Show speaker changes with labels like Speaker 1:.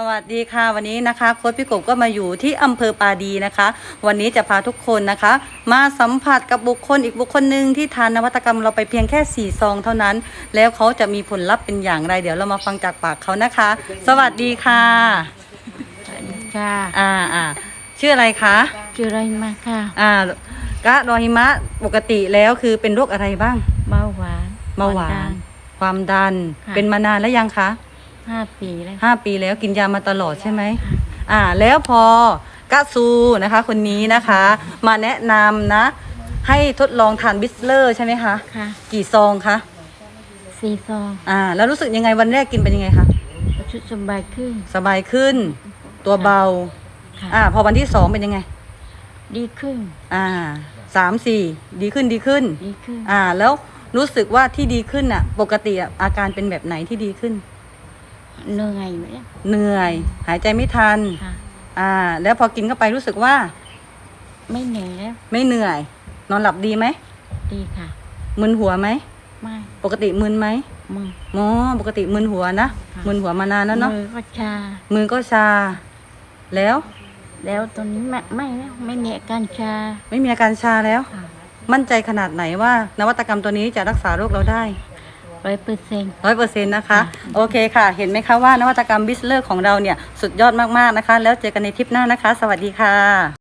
Speaker 1: สวัสดีค่ะวันนี้นะคะโค้ชพี่กบก็มาอยู่ที่อำเภอปาดีนะคะ วันนี้จะพาทุกคนนะคะ มาสัมผัสกับบุคคลอีกบุคคลหนึ่งที่ทานนวัตกรรมเราไปเพียงแค่4ซองเท่านั้น แล้วเขาจะมีผลลัพธ์เป็นอย่างไร เดี๋ยวเรามาฟังจากปากเขานะคะ สวัสดีค่ะ
Speaker 2: ค่ะ
Speaker 1: อ่าอ่าชื่ออะไรคะ
Speaker 2: ชื่ออะไรมาค่ะ
Speaker 1: อ่ากะรอหิมะปกติแล้วคือเป็นโรคอะไรบ้าง
Speaker 2: เบาหวาน
Speaker 1: เบาหวาน ความดัน
Speaker 2: ค่ะ
Speaker 1: เป็นมานานแล้วยังคะ
Speaker 2: ห้าปีแล้ว
Speaker 1: ห้าปีแล้วกินยามาตลอดใช่ไหมอ่า แล้วพอกะซูนะคะ คนนี้นะคะ มาแนะนำนะ ให้ทดลองทานบิสเลอร์ใช่ไหมคะ
Speaker 2: ค่ะ
Speaker 1: กี่ซองคะ
Speaker 2: สี่ซอง
Speaker 1: อ่า แล้วรู้สึกยังไงวันแรกกินเป็นยังไงคะ
Speaker 2: ชุดสบายขึ้น
Speaker 1: สบายขึ้น ตัวเบา
Speaker 2: ค่ะ
Speaker 1: อ่า พอวันที่สองเป็นยังไง
Speaker 2: ดีขึ้น
Speaker 1: อ่าสามสี่ดีขึ้นดีขึ้น
Speaker 2: ดีขึ้น
Speaker 1: อ่า แล้วรู้สึกว่าที่ดีขึ้นอะ ปกติอะอาการเป็นแบบไหนที่ดีขึ้น
Speaker 2: เหนื่อยไหม
Speaker 1: เหนื่อย หายใจไม่ทัน
Speaker 2: ค่ะ
Speaker 1: อ่า แล้วพอกินเข้าไปรู้สึกว่า
Speaker 2: ไม่เหนื่อยแล้ว
Speaker 1: ไม่เหนื่อย นอนหลับดีไหม
Speaker 2: ดีค่ะ
Speaker 1: มึนหัวไหม
Speaker 2: ไม่
Speaker 1: ปกติมึนไหม
Speaker 2: มือ
Speaker 1: อ๋อปกติมึนหัวนะ
Speaker 2: ค่ะ
Speaker 1: มึนหัวมานานแล้วเนาะ
Speaker 2: มือก็ชา
Speaker 1: มือก็ชา แล้ว
Speaker 2: แล้วตอนนี้ไม่ไม่แล้วไม่มีอาการชา
Speaker 1: ไม่มีอาการชาแล้ว
Speaker 2: ค่ะ
Speaker 1: มั่นใจขนาดไหนว่านวัตกรรมตัวนี้จะรักษาโรคเราได้
Speaker 2: ร้อยเปอร์เซ็นต์
Speaker 1: ร้อยเปอร์เซ็นต์นะคะ โอเคค่ะ เห็นไหมคะว่านวัตกรรมบิสเลอร์ของเราเนี่ย สุดยอดมาก ๆ นะคะ แล้วเจอกันในทริปหน้านะคะ สวัสดีค่ะ